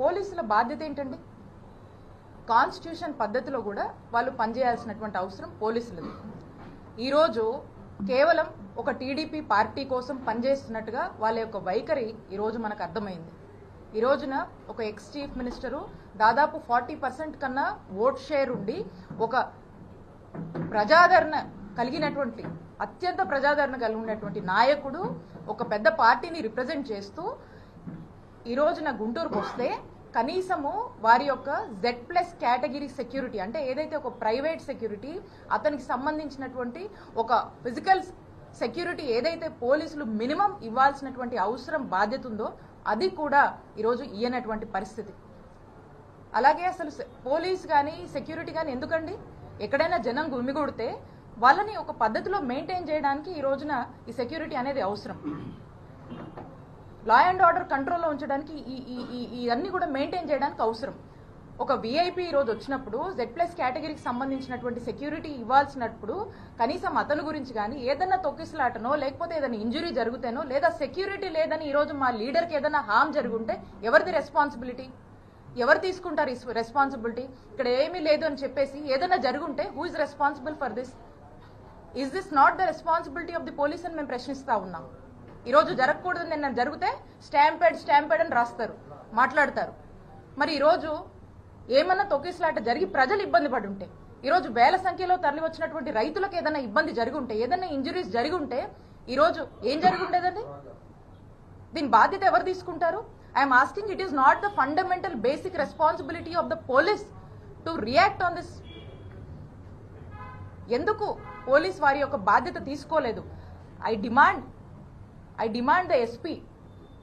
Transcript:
పోలీసుల బాధ్యత ఏంటండి? కాన్స్టిట్యూషన్ పద్ధతిలో కూడా వాళ్ళు పనిచేయాల్సినటువంటి అవసరం పోలీసులది. ఈరోజు కేవలం ఒక టీడీపీ పార్టీ కోసం పనిచేస్తున్నట్టుగా వాళ్ళ యొక్క వైఖరి ఈరోజు మనకు అర్థమైంది. ఈ రోజున ఒక ఎక్స్ చీఫ్ మినిస్టరు దాదాపు ఫార్టీ పర్సెంట్ కన్నా ఓట్ షేర్ ఉండి ఒక ప్రజాదరణ కలిగినటువంటి అత్యంత ప్రజాదరణ కలిగి ఉన్నటువంటి నాయకుడు ఒక పెద్ద పార్టీని రిప్రజెంట్ చేస్తూ ఈ రోజున గుంటూరుకు వస్తే కనీసము వారి యొక్క జెడ్ ప్లస్ కేటగిరీ సెక్యూరిటీ అంటే ఏదైతే ఒక ప్రైవేట్ సెక్యూరిటీ అతనికి సంబంధించినటువంటి ఒక ఫిజికల్ సెక్యూరిటీ ఏదైతే పోలీసులు మినిమం ఇవ్వాల్సినటువంటి అవసరం బాధ్యత ఉందో అది కూడా ఈరోజు ఇయ్యనటువంటి పరిస్థితి. అలాగే అసలు పోలీస్ కానీ సెక్యూరిటీ కానీ ఎందుకండి? ఎక్కడైనా జనం గుమిగూడితే వాళ్ళని ఒక పద్ధతిలో మెయింటైన్ చేయడానికి ఈ రోజున ఈ సెక్యూరిటీ అనేది అవసరం. లా అండ్ ఆర్డర్ కంట్రోల్లో ఉంచడానికి ఈ ఈ ఇవన్నీ కూడా మెయింటైన్ చేయడానికి అవసరం. ఒక విఐపి ఈరోజు వచ్చినప్పుడు జెడ్ ప్లస్ కేటగిరీకి సంబంధించినటువంటి సెక్యూరిటీ ఇవ్వాల్సినప్పుడు కనీసం అతని గురించి కానీ ఏదన్నా తొక్కిసలాటనో లేకపోతే ఏదైనా ఇంజురీ జరుగుతేనో లేదా సెక్యూరిటీ లేదని ఈరోజు మా లీడర్కి ఏదైనా హామ్ జరుగుంటే ఎవరిది రెస్పాన్సిబిలిటీ ఎవరు తీసుకుంటారు రెస్పాన్సిబిలిటీ ఇక్కడ ఏమీ లేదు అని చెప్పేసి ఏదైనా జరుగుంటే who is responsible for this is this not the responsibility of the police అని మేము ప్రశ్నిస్తా ఉన్నాం. ఈరోజు జరగకూడదు నిన్న జరిగితే స్టాంపేడ్ స్టాంపేడ్ అని రాస్తారు మాట్లాడతారు. మరి ఈరోజు ఏమన్నా తొక్కిసలాట జరిగి ప్రజలు ఇబ్బంది పడి ఉంటే ఈరోజు వేల సంఖ్యలో తరలి వచ్చినటువంటి రైతులకు ఏదైనా ఇబ్బంది జరిగి ఉంటే ఏదైనా ఇంజురీస్ జరిగి ఉంటే ఈరోజు ఏం జరిగి ఉండేదండి దీని బాధ్యత ఎవరు తీసుకుంటారు? I'm asking it is not the fundamental basic responsibility of the police to react on this ఎందుకు పోలీస్ వారి యొక్క బాధ్యత తీసుకోలేదు? I demand I demand the SP